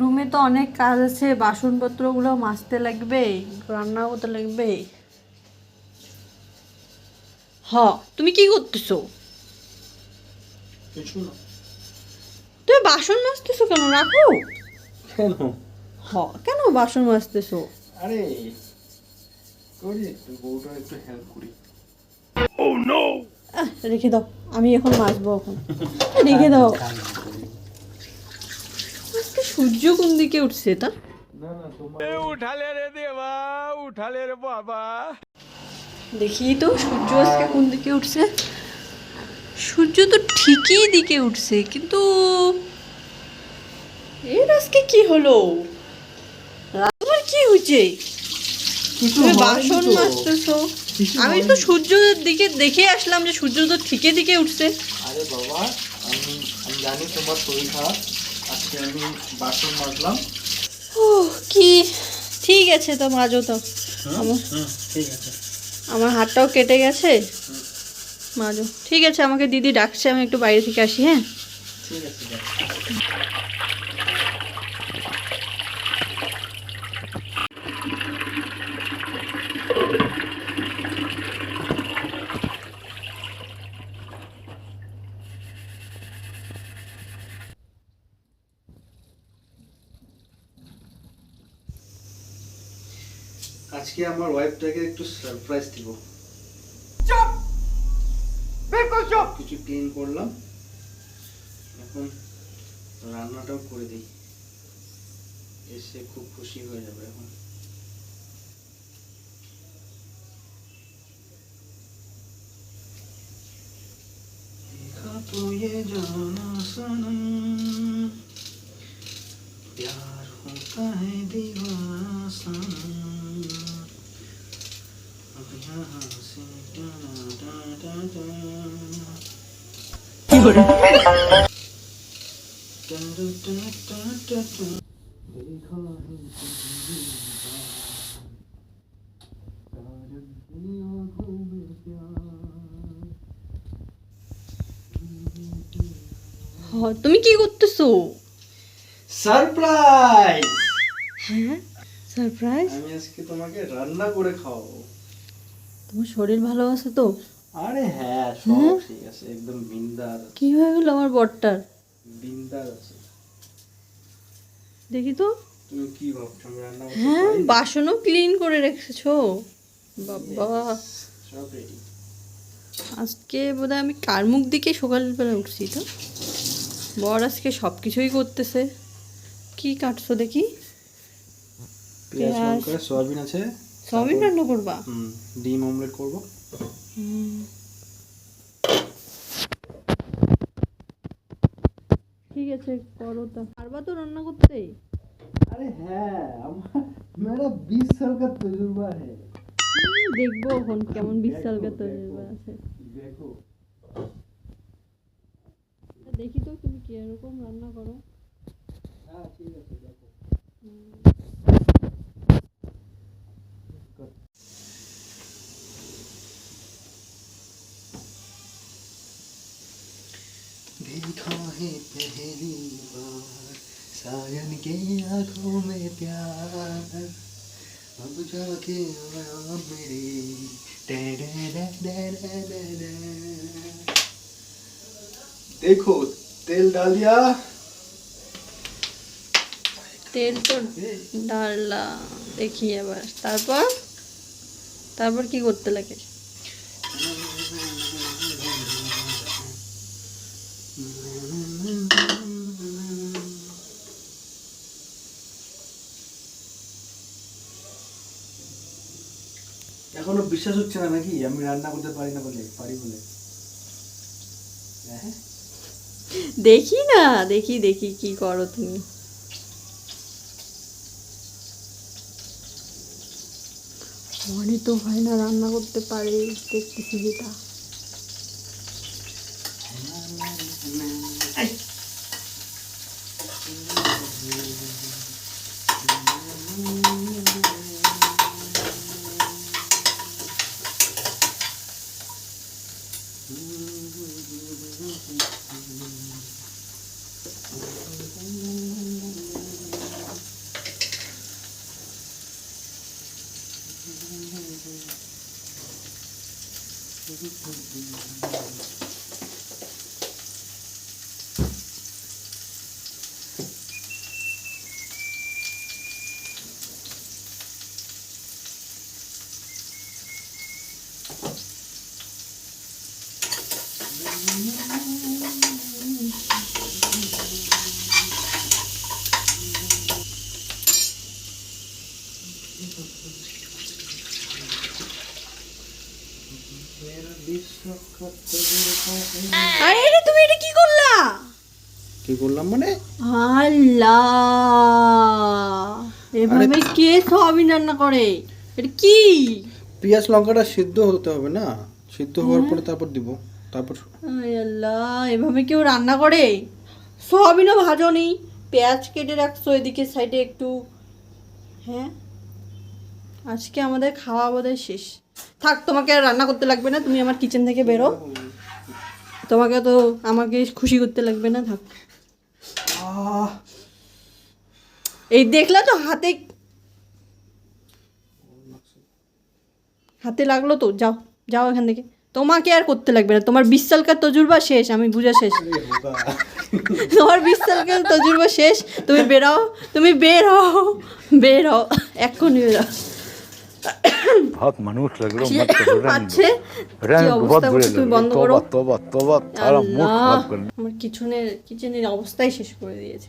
রুমে তো অনেক কাজ আছে বাসনপত্রগুলো মাজতে লাগবে রান্না করতে লাগবে। হ তুমি কি করতেছো? তুমি বাসন মাজতেছো কেন রাখো? কেন? হ কেন বাসন মাজতেছো? আরে করি একটু বউটা একটু হেল্প করি। আহ, রেখে দাও আমি এখন মাজবো এখন। রেখে দাও। সূর্য কোন দিকে উঠছে তা না না তোমার দেখি তো সূর্য আজকে কোন দিকে উঠছে? সূর্য তো ঠিকই দিকে উঠছে কিন্তু এর আজকে কি হলো? রাতবার কি হয়েছে? তুমি বাসন। মাজতেছো। আমি তো সূর্যের দিকে দেখে আসলাম যে সূর্য তো ঠিকই দিকে উঠছে। আরে বাবা আমি জানি তোমার শরীর খারাপ। আজকে আমি বাসন মাজলাম। ও কি? ঠিক আছে তো মাজো তো। ঠিক আছে। আমার হাতটাও কেটে গেছে। মাজো। ঠিক আছে আমাকে দিদি ডাকছে আমি একটু বাইরে থেকে আসি হ্যাঁ? ঠিক আছে আজকে আমার ওয়াইফটাকে একটু সারপ্রাইজ দিব কিছু ক্লিন করলাম এখন রান্নাটাও করে দিই এসে খুব খুশি হয়ে যাবে এখন देखा तो ये जाना सनम प्यार होता है दीवाना सनम তুমি কি করতেছো? সারপ্রাইজ হ্যাঁ সারপ্রাইজ আমি আজকে তোমাকে রান্না করে খাওয়াবো। তোমার শরীর ভালো আছে তো? আরে হ্যাঁ সব ঠিক আছে একদম বিন্দার কি হয়ে গেল আমার বরটার? বিন্দার আছে। দেখি তো। তুমি কি ভাবছ আমি রান্না হ্যাঁ বাসনও ক্লিন করে রেখেছো। বাবা। সব রেডি আজকে বোধহয় আমি কার মুখ দিকে সকালবেলা উঠছি তো? বর আজকে সব কিছুই করতেছে। কি কাটছো দেখি? পেঁয়াজ। সয়াবিন আছে? সবই রান্না করবা? ডিম অমলেট করব। ঠিক আছে করো তা। পারবা তো রান্না করতে? আরে হ্যাঁ মেরা বিশ সাল কা তজুরবা হ্যায় দেখব এখন কেমন বিশ সাল কা তজুরবা আছে। দেখো। দেখি তো তুমি কি এরকম রান্না করো। হ্যাঁ ঠিক আছে দেখো। देखा है पहली बार सायन के आंखों में प्यार अब जाके आया मेरे टे-डे-डे-डे-डे-डे-डे। देखो तेल डाल दिया তেল তো ডাললা দেখি এবার তারপর তারপর কি করতে লাগে এখনও বিশ্বাস হচ্ছে না নাকি? আমি রান্না করতে পারি না বলে পারি বলে। হ্যাঁ? দেখি না দেখি দেখি কি করো তুমি। মনে তো হয় না রান্না করতে পারে দেখতেছি যেটা। আরে এটা তুমি এটা কি করলা? কি করলাম মানে? আল্লাহ! এভাবে কে সয়াবিন রান্না করে? এটা কি? পেঁয়াজ লঙ্কাটা সিদ্ধ হতে হবে না? সিদ্ধ হওয়ার পরে তারপর দিব। তারপর আয় আল্লাহ এভাবে কেউ রান্না করে? সয়াবিনও ভাজো নি। পেঁয়াজ কেটে রাখছো এদিকে সাইডে একটু। হ্যাঁ? আজকে আমাদের খাওয়া বোধহয় শেষ। থাক, তোমাকে রান্না করতে লাগবে না, তুমি আমার কিচেন থেকে বেরো। তোমাকে তো আমাকে খুশি করতে লাগবে না, থাক। এই দেখলে তো হাতে হাতে লাগল তো, যাও যাও এখান থেকে। তোমাকে আর করতে লাগবে না, তোমার বিশ সালকার তজুরবা শেষ, আমি বুঝা শেষ। তোমার বিশ সালকার তজুরবা শেষ, তুমি বেরাও তুমি বের হও বের হও, এক্ষুনি বেরাও বহুত মানুষ লাগল পাচ্ছে তুমি বন্ধ করো। তবা আমার কিচেনের অবস্থাই শেষ করে দিয়েছে।